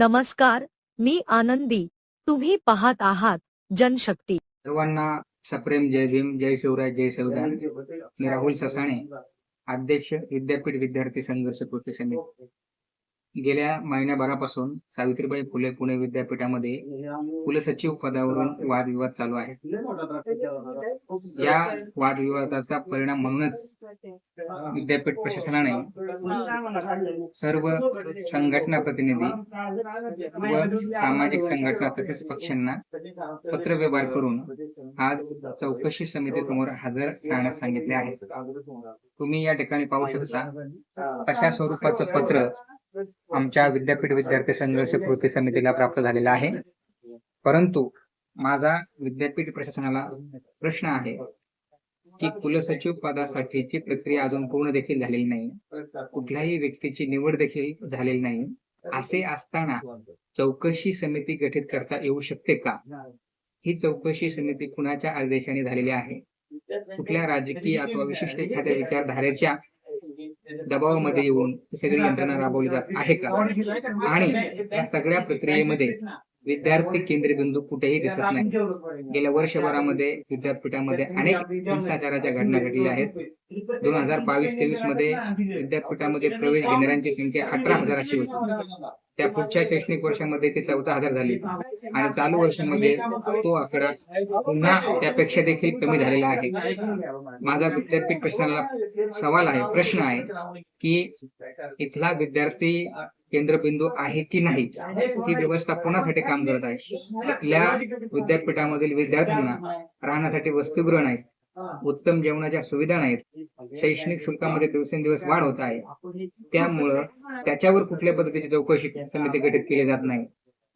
नमस्कार मी आनंदी. तुम्ही पाहत आहात जनशक्ती. सर्वांना सप्रेम जय भीम जय शिवराज जय संविधान मी राहुल ससाणे अध्यक्ष विद्यापीठ विद्यार्थी संघर्ष कृती समिती. गेल्या महिन्याभरापासून सावित्रीबाई फुले पुणे विद्यापीठामध्ये कुलसचिव पदावरून वादविवाद चालू आहे. या वादविवादाचा परिणाम म्हणूनच विद्यापीठ प्रशासनाने सर्व संघटना प्रतिनिधी व सामाजिक संघटना तसेच पक्षांना पत्र व्यवहार करून आज चौकशी समिती समोर हजर राहण्यास सांगितले आहे. तुम्ही या ठिकाणी पाहू शकता अशा स्वरूपाचं पत्र आमच्या विद्यापीठ विद्यार्थी संघर्ष कृती समितीला प्राप्त झालेला आहे. परंतु माझा विद्यापीठ प्रशासनाला प्रश्न आहे की कुलसचिव पदासाठीची प्रक्रिया अजून पूर्ण देखील झालेली नाही. कुठल्याही व्यक्तीची निवड देखील झालेली नाही. असे असताना चौकशी समिती गठीत करता येऊ शकते का? ही चौकशी समिती कुणाच्या आदेशाने झालेली आहे? कुठल्या राजकीय अथवा विशिष्ट एखाद्या विचारधारेच्या दबावामध्ये येऊन सगळी यंत्रणा राबवली जात आहे का? आणि या सगळ्या प्रक्रियेमध्ये विद्यार्थी केंद्रीय बिंदू कुठेही दिसत नाही. गेल्या वर्षभरामध्ये विद्यापीठामध्ये अनेक हिंसाचाराच्या घटना घडलेल्या आहेत. दोन हजार बावीस तेवीसमध्ये विद्यापीठामध्ये प्रवेश घेणाऱ्यांची संख्या अठरा हजार अशी होती. त्या पुढच्या शैक्षणिक वर्षामध्ये ती चौदा हजार झाली. आणि चालू वर्षामध्ये तो आकडा पुन्हा त्यापेक्षा देखील कमी झालेला आहे. माझा विद्यापीठ प्रश्नाला सवाल आहे प्रश्न आहे की इथला विद्यार्थी केंद्रबिंदू आहे की नाही? ही व्यवस्था कोणासाठी काम करत आहे? इथल्या विद्यापीठामधील विद्यार्थ्यांना राहण्यासाठी वसतिगृह नाही उत्तम जेवणाच्या सुविधा नाहीत शैक्षणिक शुल्कामध्ये दिवसेंदिवस वाढ होत आहे. त्यामुळं त्याच्यावर कुठल्या पद्धतीची चौकशी समिती गठीत केली जात नाही.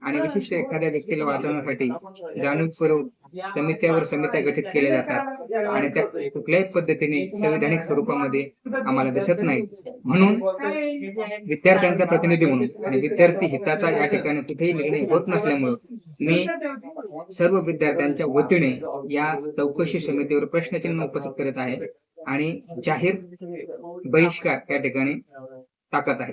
आणि विशिष्ट एखाद्या व्यक्तीला वाचवण्यासाठी जाणीवपूर्वक समित्यावर समित्या गठीत केल्या जातात. आणि त्या कुठल्याही पद्धतीने संविधानिक स्वरूपामध्ये आम्हाला दिसत नाही. म्हणून विद्यार्थ्यांचा प्रतिनिधी म्हणून आणि विद्यार्थी हिताचा या ठिकाणी कुठेही निर्णय होत नसल्यामुळं मी सर्व विद्यार्थ्यांच्या वतीने या चौकशी समितीवर प्रश्नचिन्ह उपस्थित करत आहे आणि जाहीर बहिष्कार या ठिकाणी टाकत आहे.